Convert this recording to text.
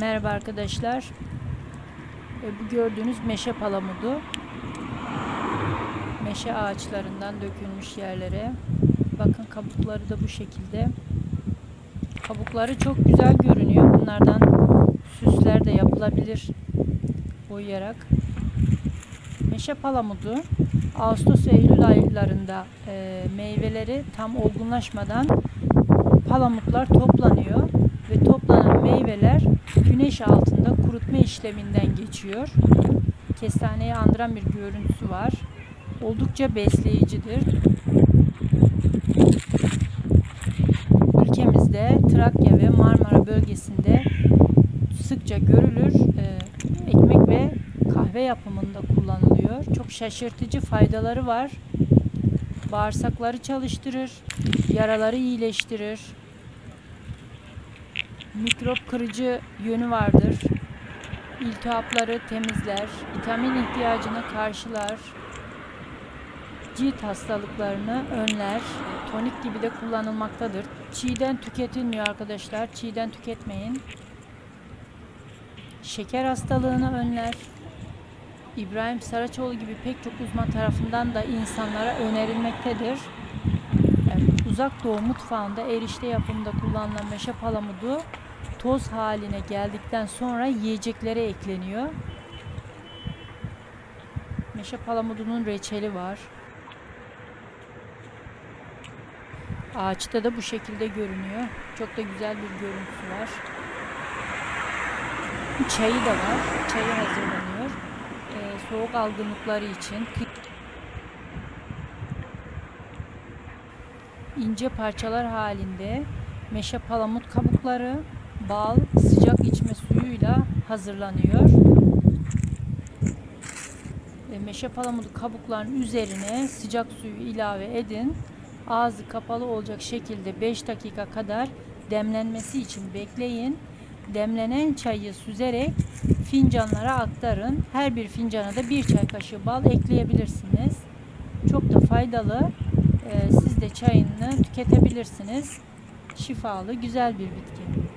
Merhaba arkadaşlar. E, bu gördüğünüz meşe palamudu. Meşe ağaçlarından dökülmüş yerlere. Bakın kabukları da bu şekilde. Kabukları çok güzel görünüyor. Bunlardan süsler de yapılabilir boyayarak. Meşe palamudu Ağustos ve Eylül aylarında e, meyveleri tam olgunlaşmadan palamutlar toplanıyor güneş altında kurutma işleminden geçiyor. Kestaneyi andıran bir görüntüsü var. Oldukça besleyicidir. Ülkemizde Trakya ve Marmara bölgesinde sıkça görülür. Ee, ekmek ve kahve yapımında kullanılıyor. Çok şaşırtıcı faydaları var. Bağırsakları çalıştırır, yaraları iyileştirir. Mikrop kırıcı yönü vardır. İltihapları temizler, vitamin ihtiyacını karşılar, cilt hastalıklarını önler, tonik gibi de kullanılmaktadır. Çiğden tüketilmiyor arkadaşlar, çiğden tüketmeyin. Şeker hastalığını önler. İbrahim Saraçoğlu gibi pek çok uzman tarafından da insanlara önerilmektedir. Uzak doğu mutfağında erişte yapımında kullanılan meşe palamudu toz haline geldikten sonra yiyeceklere ekleniyor. Meşe palamudunun reçeli var. Ağaçta da bu şekilde görünüyor. Çok da güzel bir görüntüsü var. Çayı da var. Çayı hazırlanıyor. Ee, soğuk algınlıkları için. İnce parçalar halinde meşe palamut kabukları, bal, sıcak içme suyuyla hazırlanıyor. Ve meşe palamudu kabukların üzerine sıcak suyu ilave edin. Ağzı kapalı olacak şekilde 5 dakika kadar demlenmesi için bekleyin. Demlenen çayı süzerek fincanlara aktarın. Her bir fincana da bir çay kaşığı bal ekleyebilirsiniz. Çok da faydalı. Ee, de çayını tüketebilirsiniz. Şifalı, güzel bir bitki.